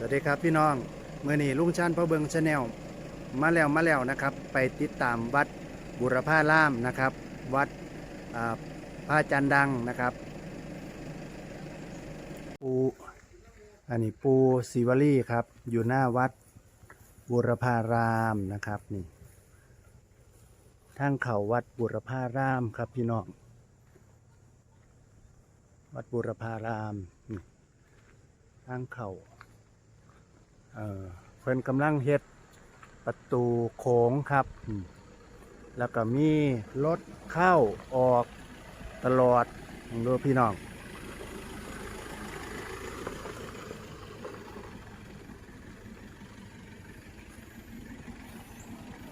สวัสดีครับพี่น้องเมื่อนี้ลุงชันพระเบิงชาแนลมาแล้วมาแล้วนะครับ ไปติดตามวัดบุรพาร่ามนะครับ วัดพระจันดังนะครับ ปูอันนี้ปูศิวลีครับ อยู่หน้าวัดบุรพารามนะครับนี่ทางเขาวัดบุรพารามครับพี่น้องวัดบุรพารามทางเขา เออเพิ่นกำลังเฮ็ดประตูโค้งครับอืมแล้วก็มีรถเข้าออกตลอดดูพี่น้อง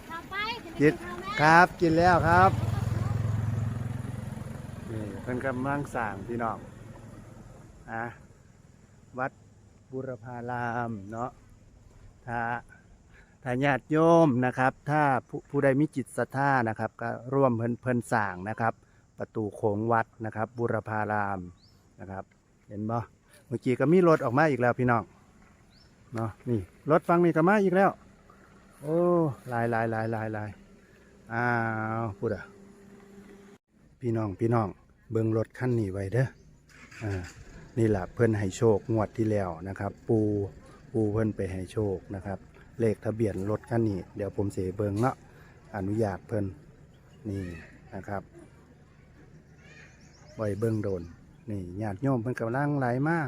ข้าวไปกินข้าวแม่ครับกินแล้วครับนี่เพิ่นกำลังสร้างพี่น้องอะวัดบุรพารามเนาะ ถ้าถ้าญาติโยมนะครับ ถ้าผู้ผู้ใดมีจิตศรัทธานะครับ ก็ร่วมเพิ่นเพิ่นสร้างนะครับ ประตูโขงวัดนะครับ บุรพารามนะครับ เห็นบ่เมื่อกี้ก็มีรถออกมาอีกแล้วพี่น้องเนาะนี่รถฟังนี่ก็มาอีกแล้ว โอ้ลายลายลายลายลายอ้าวพูดอะพี่น้องพี่น้อง เบิ่งรถคันนี้ไว้เด้ออ่านี่แหละเพิ่อนให้โชคงวดที่แล้วนะครับ ปู ปูเพิ่นไปให้โชคนะครับ เลขทะเบียนรถคันนี้ เดี๋ยวผมเสียเบิงเนาะอนุญาตเพิ่นนี่นะครับไว้เบิงโดนนี่ญาติโยมเพิ่นกำลังไหลมา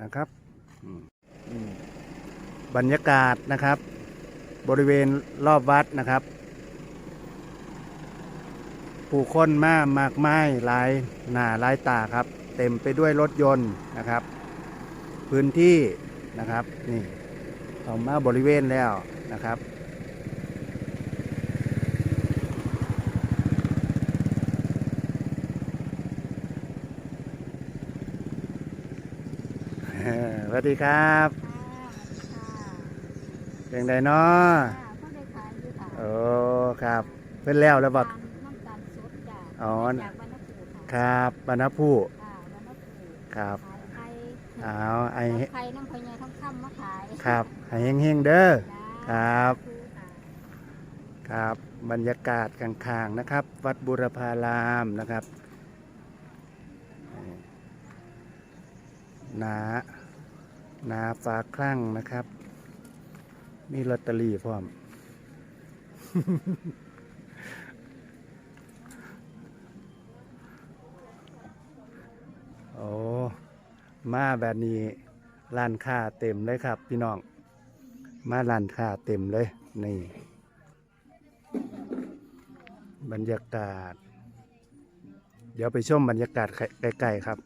นะครับบรรยากาศนะครับ บริเวณรอบวัดนะครับ ผู้คนมามากไม้หลายหน้าหลายตาครับ เต็มไปด้วยรถยนต์นะครับ พื้นที่ นะครับนี่เข้ามาบริเวณแล้วนะครับเอ่อสวัสดีครับเป็นไดเนาะก็ได้ขายอยู่ค่ะโอ้ครับเพิ่นแล้วแล้วบอกน้ำตาลสดจ้ะอ๋อจากบรรณภูค่ะครับบรรณผู้ค่ะบรรณภูครับขายไข่ เอาไอไข่น้ำพญาทองคำมาขายครับให้เฮงๆเด้อจ้าครับครูค่ะครับบรรยากาศกลางๆนะครับ วัดบุรพารามนะครับหนาหนาฟ้าคลั่งนะครับ มีลอตเตอรี่พร้อม โอ้ มาแบบนี้ร้านค้าเต็มเลยครับ พี่น้อง มาร้านค้าเต็มเลยนี่ บรรยากาศ เดี๋ยวไปชมบรรยากาศใกล้ๆครับ